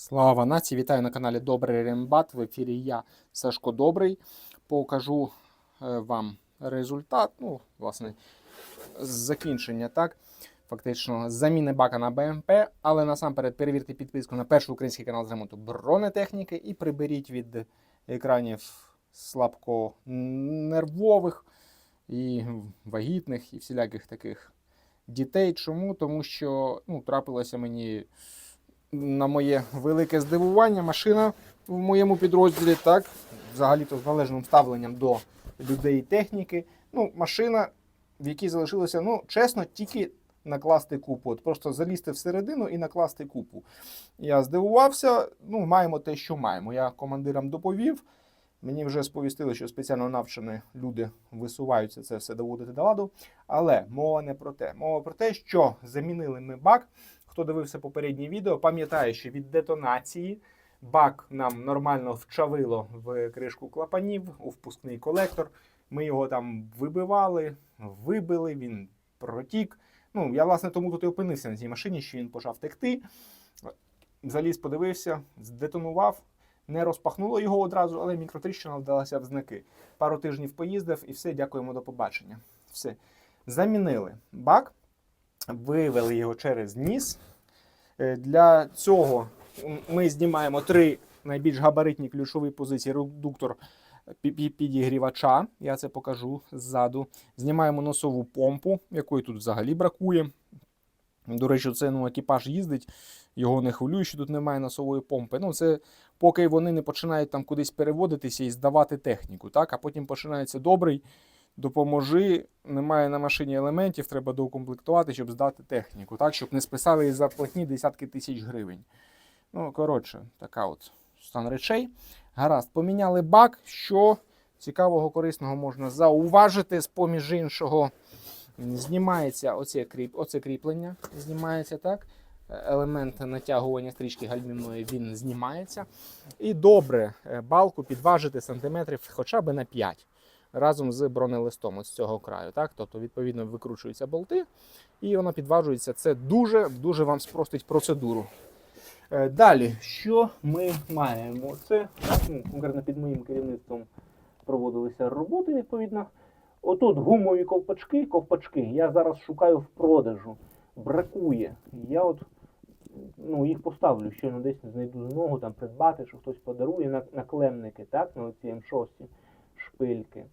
Слава нації! Вітаю на каналі Добрий Рембат. В ефірі я Сашко Добрий. Покажу е, вам результат. Ну, власне, закінчення, так. Фактично, заміни бака на БМП, але насамперед перевірте підписку на перший український канал з ремонту бронетехніки і приберіть від екранів слабконервових і вагітних і всіляких таких дітей. Чому? Тому що ну, трапилося мені на моє велике здивування, машина в моєму підрозділі, так, взагалі-то з належним ставленням до людей і техніки. Ну, машина, в якій залишилося, ну, чесно, тільки накласти купу. От просто залізти всередину і накласти купу. Я здивувався, ну, маємо те, що маємо. Я командирам доповів. Мені вже сповістили, що спеціально навчені люди висуваються це все доводити до ладу. Але мова не про те. Мова про те, що замінили ми бак. Хто дивився попереднє відео, пам'ятає, що від детонації бак нам нормально вчавило в кришку клапанів, у впускний колектор. Ми його там вибивали, вибили, він протік. Ну, я, власне, тому тут і опинився на цій машині, що він почав текти. Заліз, подивився, здетонував. Не розпахнуло його одразу, але мікротріщина вдалася в знаки. Пару тижнів поїздив і все, дякуємо до побачення. Все. Замінили бак, вивели його через ніс. Е, Для цього ми знімаємо три найбільш габаритні ключові позиції. Редуктор пі- пі- підігрівача, я це покажу ззаду. Знімаємо носову помпу, якої тут взагалі бракує. До речі, це ну, екіпаж їздить, його не хвилює, що тут немає носової помпи. Ну, це поки вони не починають там кудись переводитися і здавати техніку. Так? А потім починається добрий. Допоможи, немає на машині елементів, треба доукомплектувати, щоб здати техніку, так, щоб не списали із зарплатні десятки тисяч гривень. Ну, коротше, така от стан речей. Гаразд, поміняли бак. Що цікавого, корисного можна зауважити, з поміж іншого. Знімається оце, кріп, оце кріплення, знімається так. Е, Елемент натягування стрічки гальмівної він знімається. І добре е, балку підважити сантиметрів хоча б на 5 разом з бронелистом з цього краю. Так? Тобто, відповідно, викручуються болти і воно підважується. Це дуже дуже вам спростить процедуру. Е, Далі, що ми маємо? Це ну, конкретно під моїм керівництвом проводилися роботи, відповідно. Отут гумові ковпачки, ковпачки. Я зараз шукаю в продажу. Бракує. Я от ну, їх поставлю, щойно десь знайду змогу там придбати, що хтось подарує на, наклемники, так, на оці М6 шпильки.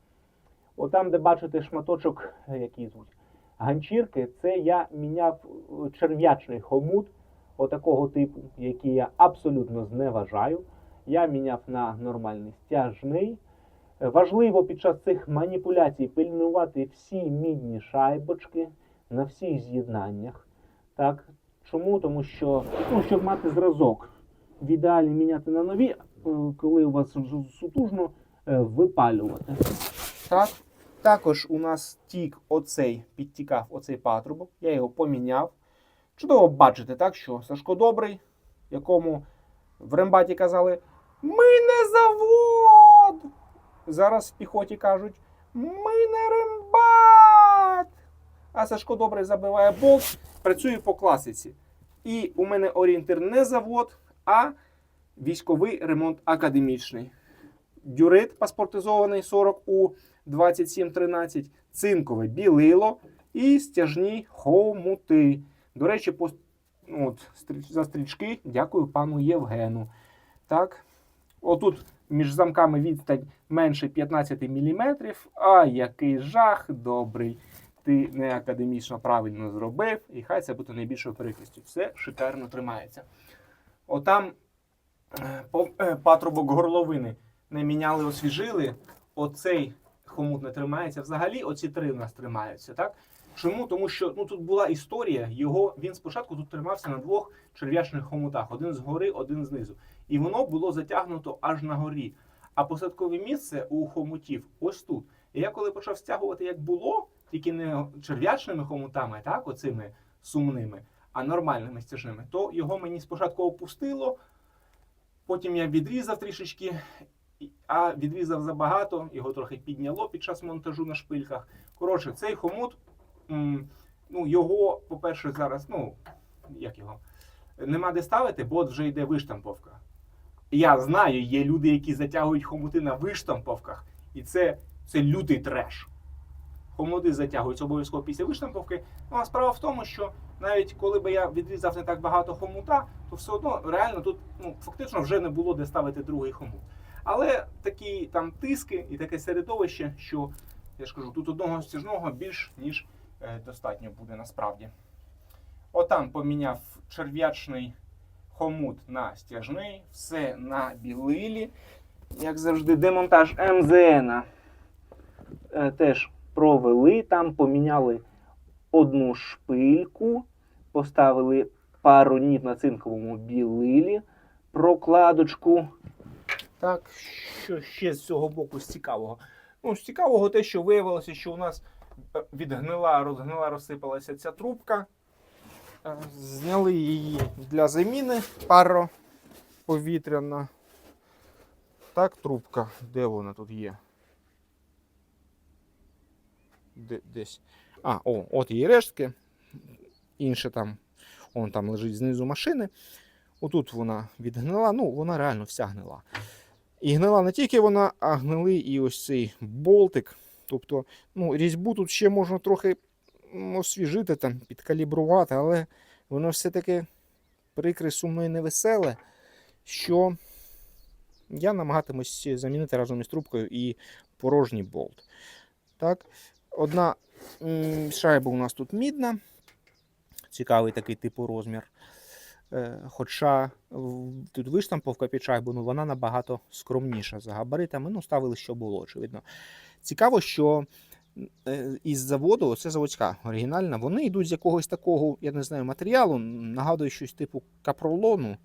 Отам, де бачите шматочок, е, який звуть, ганчірки, це я міняв е, черв'ячний хомут отакого типу, який я абсолютно зневажаю. Я міняв на нормальний стяжний. Е, Важливо під час цих маніпуляцій пильнувати всі мідні шайбочки на всіх з'єднаннях. Так? Чому? Тому що, ну, щоб мати зразок, в ідеалі міняти на нові, коли у вас сутужно випалювати. Так? Також у нас тік оцей, підтікав оцей патрубок, я його поміняв. Чудово бачите, так, що Сашко добрий, якому в рембаті казали: Ми не завод! Зараз в піхоті кажуть: Ми не рембат! А Сашко добрий забиває болт, працює по класиці. І у мене орієнтир не завод, а військовий ремонт академічний. Дюрит паспортизований 40 у 2713, цинкове білило і стяжні хомути. До речі, по, ну, от, за стрічки дякую пану Євгену. Так. Отут між замками відстань менше 15 мм. А який жах добрий. Ти не академічно правильно зробив, і хай це буде найбільшою перекрістю. Все шикарно тримається. Отам е, е, патрубок горловини не міняли, освіжили. Оцей хомут не тримається. Взагалі, оці три у нас тримаються. Так? Чому? Тому що ну, тут була історія. Його він спочатку тут тримався на двох черв'ячних хомутах: один згори, один знизу. І воно було затягнуто аж на горі. А посадкове місце у хомутів ось тут. І я коли почав стягувати, як було, тільки не черв'ячними хомутами, так, оцими сумними, а нормальними стяжними, то його мені спочатку опустило, потім я відрізав трішечки, а відрізав забагато, його трохи підняло під час монтажу на шпильках. Коротше, цей хомут, ну, його, по-перше, зараз, ну, як його, нема де ставити, бо от вже йде виштамповка. Я знаю, є люди, які затягують хомути на виштамповках, і це, це лютий треш. Хомути затягуються обов'язково після виштамповки. Ну а справа в тому, що навіть коли би я відрізав не так багато хомута, то все одно реально тут ну, фактично вже не було де ставити другий хомут. Але такі там тиски і таке середовище, що я ж кажу, тут одного стяжного більш ніж е, достатньо буде насправді. Отам поміняв черв'ячний хомут на стяжний, все на білилі. Як завжди, демонтаж МЗН е, теж провели. Там поміняли одну шпильку, поставили пароніт на цинковому білилі, прокладочку. Так, що ще з цього боку з цікавого? Ну, з цікавого те, що виявилося, що у нас е, відгнила, розгнила, розсипалася ця трубка. Е, Зняли її для заміни пароповітряна. Так, трубка. Де вона тут є? Де, десь. А, о, от її рештки. Інше там, он там лежить знизу машини. Отут вона відгнила, ну, вона реально вся гнила. І гнила не тільки вона, а гнили і ось цей болтик. Тобто, ну, різьбу тут ще можна трохи освіжити, там, підкалібрувати, але воно все-таки прикре, сумно і невеселе, що я намагатимусь замінити разом із трубкою і порожній болт. Так, одна шайба у нас тут мідна. Цікавий такий типу розмір. Е, Хоча тут виштамповка під шайбу, ну вона набагато скромніша за габаритами. Ну, ставили, що було, очевидно. Цікаво, що е, із заводу, це заводська оригінальна, вони йдуть з якогось такого, я не знаю, матеріалу, нагадує щось типу капролону.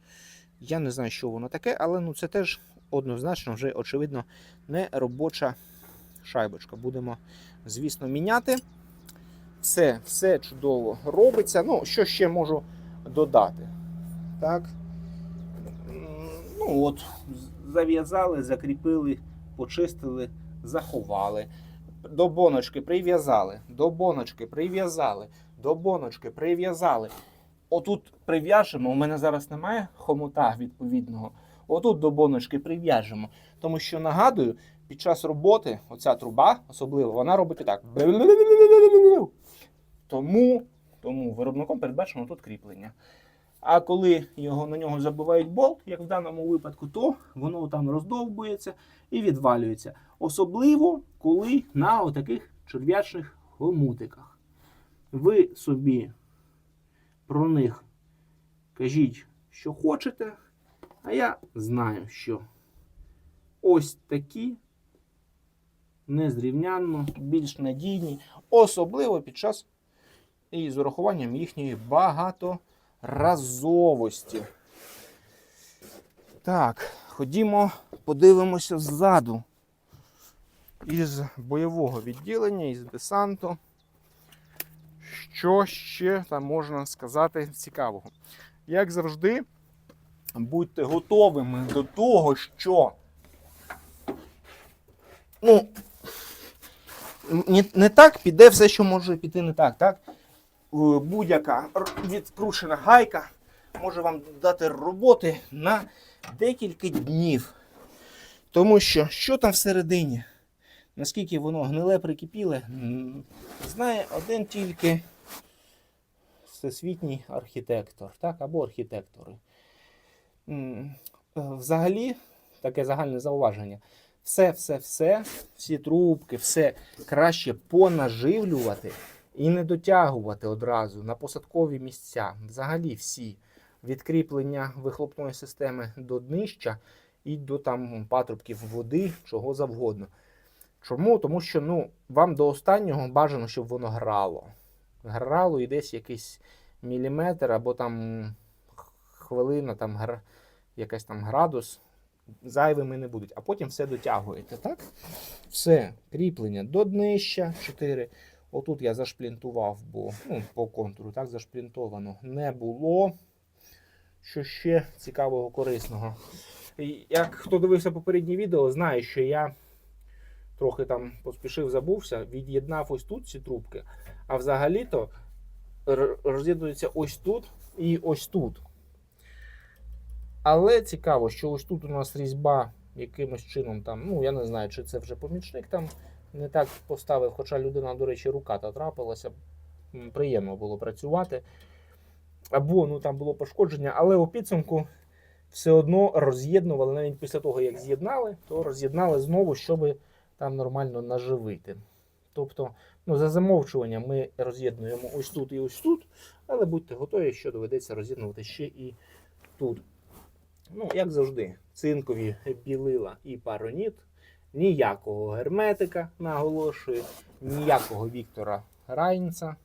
Я не знаю, що воно таке, але ну, це теж однозначно вже, очевидно, не робоча шайбочка. Будемо, звісно, міняти. Все, все чудово робиться. Ну, що ще можу додати? Так. Ну от, зав'язали, закріпили, почистили, заховали. До боночки прив'язали, до боночки прив'язали, до боночки прив'язали. Отут прив'яжемо. У мене зараз немає хомута відповідного. Отут до боночки прив'яжемо. Тому що нагадую, під час роботи оця труба, особливо, вона робить отак. Тому, тому виробником передбачено тут кріплення. А коли його, на нього забивають болт, як в даному випадку, то воно там роздовбується і відвалюється. Особливо, коли на отаких черв'ячних хомутиках. Ви собі про них кажіть, що хочете, а я знаю, що ось такі незрівнянно більш надійні, особливо під час і з урахуванням їхньої багаторазовості. Так, ходімо, подивимося ззаду. Із бойового відділення, із десанту. Що ще там можна сказати цікавого? Як завжди, будьте готовими до того, що ну, не, не так піде все, що може піти не так. так? Будь-яка відкручена гайка може вам дати роботи на декілька днів. Тому що що там всередині? Наскільки воно гниле прикипіле, знає один тільки всесвітній архітектор, так, або архітектори. Е, Взагалі, таке загальне зауваження. Все, все, все, всі трубки, все краще понаживлювати і не дотягувати одразу на посадкові місця. Взагалі всі відкріплення вихлопної системи до днища і до там патрубків води, чого завгодно. Чому? Тому що ну, вам до останнього бажано, щоб воно грало. Грало і десь якийсь міліметр або там хвилина, там гра, якась там градус зайвими не будуть. А потім все дотягуєте, так? Все, кріплення до днища 4. Отут я зашплінтував, бо ну, по контуру так зашплінтовано не було. Що ще цікавого, корисного. Як хто дивився попереднє відео, знає, що я трохи там поспішив, забувся, від'єднав ось тут ці трубки, а взагалі-то роз'єднується ось тут і ось тут. Але цікаво, що ось тут у нас різьба якимось чином там, ну я не знаю, чи це вже помічник там не так поставив, хоча людина, до речі, рука та трапилася. Приємно було працювати. Або ну, там було пошкодження, але у підсумку все одно роз'єднували, навіть після того, як з'єднали, то роз'єднали знову, щоб там нормально наживити. Тобто, ну, за замовчуванням ми роз'єднуємо ось тут і ось тут, але будьте готові, що доведеться роз'єднувати ще і тут. Ну, як завжди, цинкові білила і пароніт. Ніякого герметика, наголошую, ніякого Віктора Райнца.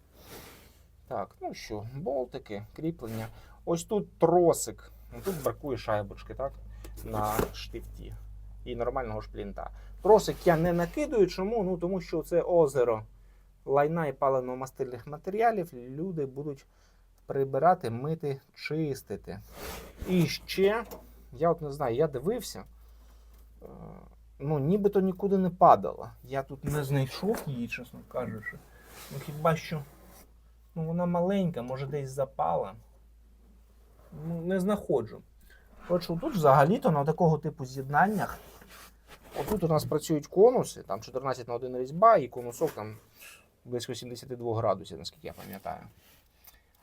Так, ну що, болтики, кріплення. Ось тут тросик. Ну, Тут бракує шайбочки, так? На штифті. І нормального шплінта. Тросик я не накидаю. Чому? Ну, тому що це озеро лайна і паливно-мастильних матеріалів. Люди будуть прибирати, мити, чистити. І ще, я от не знаю, я дивився. Ну, нібито нікуди не падала. Я тут не знайшов її, чесно кажучи. Ну хіба що. Ну, вона маленька, може десь запала. Ну, не знаходжу. Отже, тут взагалі-то на такого типу з'єднаннях. Отут у нас працюють конуси, там 14 на 1 різьба, і конусок там близько 72 градусів, наскільки я пам'ятаю.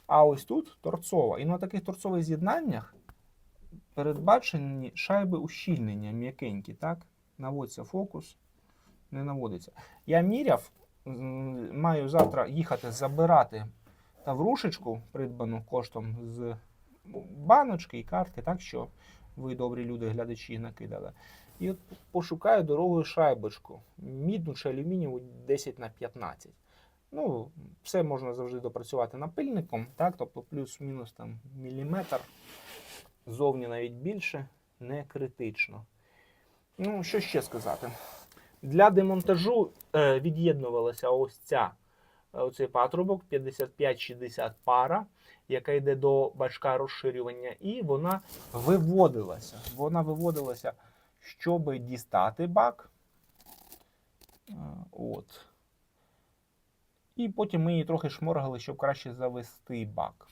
А ось тут торцова. І на таких торцових з'єднаннях передбачені шайби ущільнення м'якенькі, так? Наводиться фокус, не наводиться. Я міряв, маю завтра їхати забирати таврушечку, придбану коштом з баночки і картки, так що ви, добрі люди, глядачі, накидали. І от пошукаю дорогою шайбочку. Мідну чи алюмінієву 10 на 15. Ну, все можна завжди допрацювати напильником, так, тобто плюс-мінус там міліметр, зовні навіть більше, не критично. Ну, що ще сказати? Для демонтажу е, від'єднувалася ось ця е, оцей патрубок 55-60 пара, яка йде до бачка розширювання, і вона виводилася. Вона виводилася, щоб дістати бак. Е, От. І потім ми її трохи шморгали, щоб краще завести бак.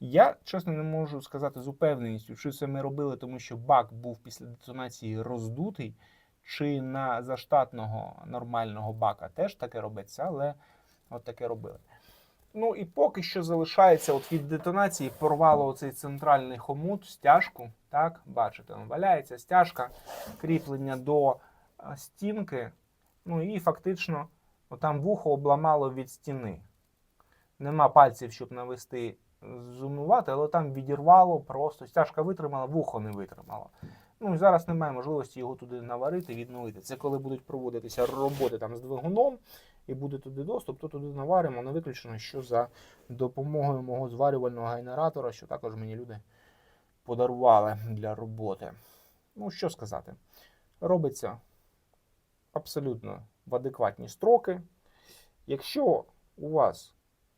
Я, чесно, не можу сказати з упевненістю, чи це ми робили, тому що бак був після детонації роздутий, чи на заштатного нормального бака теж таке робиться, але от таке робили. Ну і поки що залишається от від детонації, порвало оцей центральний хомут, стяжку. Так, бачите, він валяється стяжка, кріплення до стінки. Ну і фактично там вухо обламало від стіни. Нема пальців, щоб навести зумувати, але там відірвало просто. Стяжка витримала, вухо не витримало. Ну і зараз немає можливості його туди наварити, відновити. Це коли будуть проводитися роботи там з двигуном і буде туди доступ, то туди наваримо. Не виключено, що за допомогою мого зварювального генератора, що також мені люди подарували для роботи. Ну, що сказати, робиться абсолютно в адекватні строки. Якщо у вас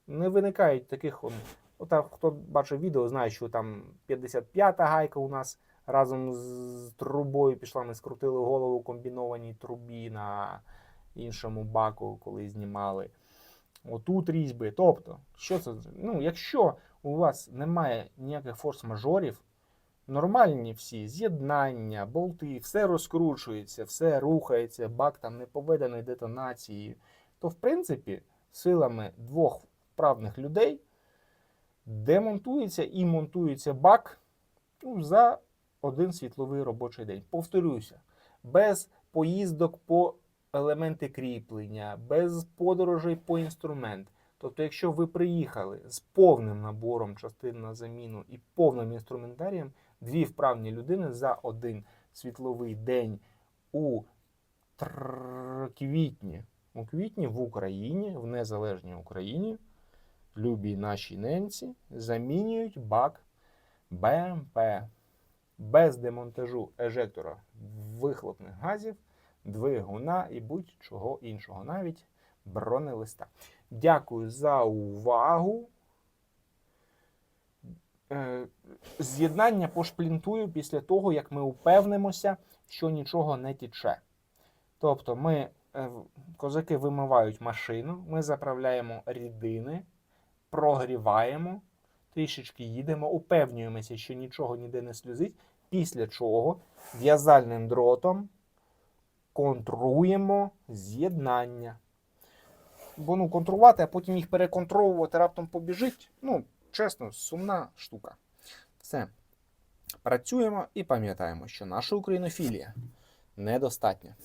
не виникають таких, отак, хто бачив відео, знає, що там 55-та гайка у нас разом з трубою пішла, ми скрутили голову комбінованій трубі на іншому баку, коли знімали. Отут різьби. Тобто, що це? Ну, якщо у вас немає ніяких форс-мажорів, нормальні всі з'єднання, болти, все розкручується, все рухається, бак там не поведений детонацією, то в принципі силами двох вправних людей демонтується і монтується бак ну, за один світловий робочий день. Повторюся, без поїздок по елементи кріплення, без подорожей по інструмент. Тобто, якщо ви приїхали з повним набором частин на заміну і повним інструментарієм, дві вправні людини за один світловий день у квітні. У квітні в Україні, в незалежній Україні, любі наші ненці замінюють бак БМП без демонтажу ежектора вихлопних газів, двигуна і будь-чого іншого, навіть бронелиста. Дякую за увагу. Е, З'єднання пошплінтую після того, як ми упевнимося, що нічого не тіче. Тобто, ми, е, козаки вимивають машину, ми заправляємо рідини, прогріваємо, трішечки їдемо, упевнюємося, що нічого ніде не сльозить. Після чого в'язальним дротом контруємо з'єднання. Бо ну, контрувати, а потім їх переконтровувати раптом побіжить. Ну, чесно, сумна штука. Все. Працюємо і пам'ятаємо, що наша українофілія недостатня.